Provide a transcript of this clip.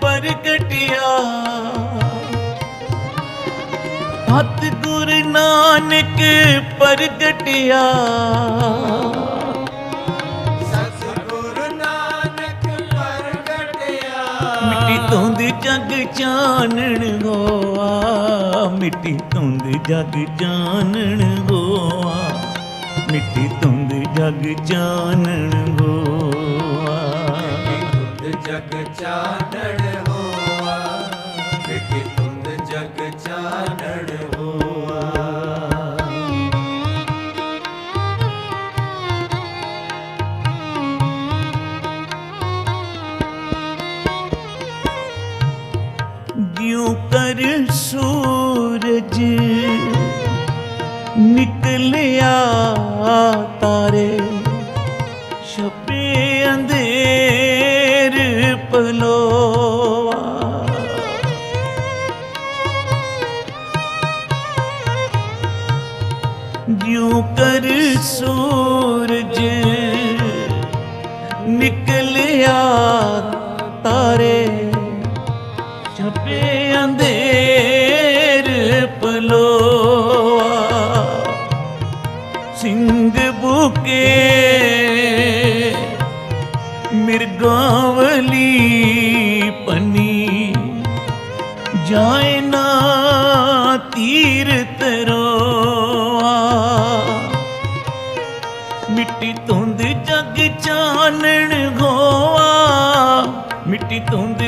ਪ੍ਰਗਟਿਆ। ਹੱਥ ਗੁਰ ਨਾਨਕ ਪ੍ਰਗਟਿਆ। ਸਤਿਗੁਰ ਨਾਨਕ ਪ੍ਰਗਟਿਆ। ਮਿੱਟੀ ਧੁੰਦ ਜਗ ਚਾਨਣ ਹੋਆ ਮਿੱਟੀ ਧੁੰਦ ਜਗ ਚਾਨਣ ਹੋਆ ਮਿੱਟੀ ਧੁੰਦ ਜਗ ਚਾਨਣ ਹੋਆ ਚਾਨਣ ਹੋਆ ਮਿੱਟੀ ਤੁੰਦ ਜਗ ਚਾਨਣ ਹੋਆ। ਜਿਉ ਕਰ ਸੂਰਜ ਨਿਕਲਿਆ ਤਾਰੇ ਛਪੇ ਅੰਧੇਰ ਪਲੋਆ ਜਿਉ ਕਰ ਸੂਰਜ ਨਿਕਲਿਆ ਤਾਰੇ ਛਪੇ ਅੰਧੇਰ ਪਲੋਆ। ਸਿੰਘ ਬੁਕੇ ਮਿਰਗਾਵਲੀ ਪਨੀ। ਜਾਏ ਨਾ ਤੀਰ ਤਰੋਆ ਮਿੱਟੀ ਧੁੰਦ ਜਗ ਚਾਨਣ ਗੋਆ। ਮਿੱਟੀ ਧੁੰਦ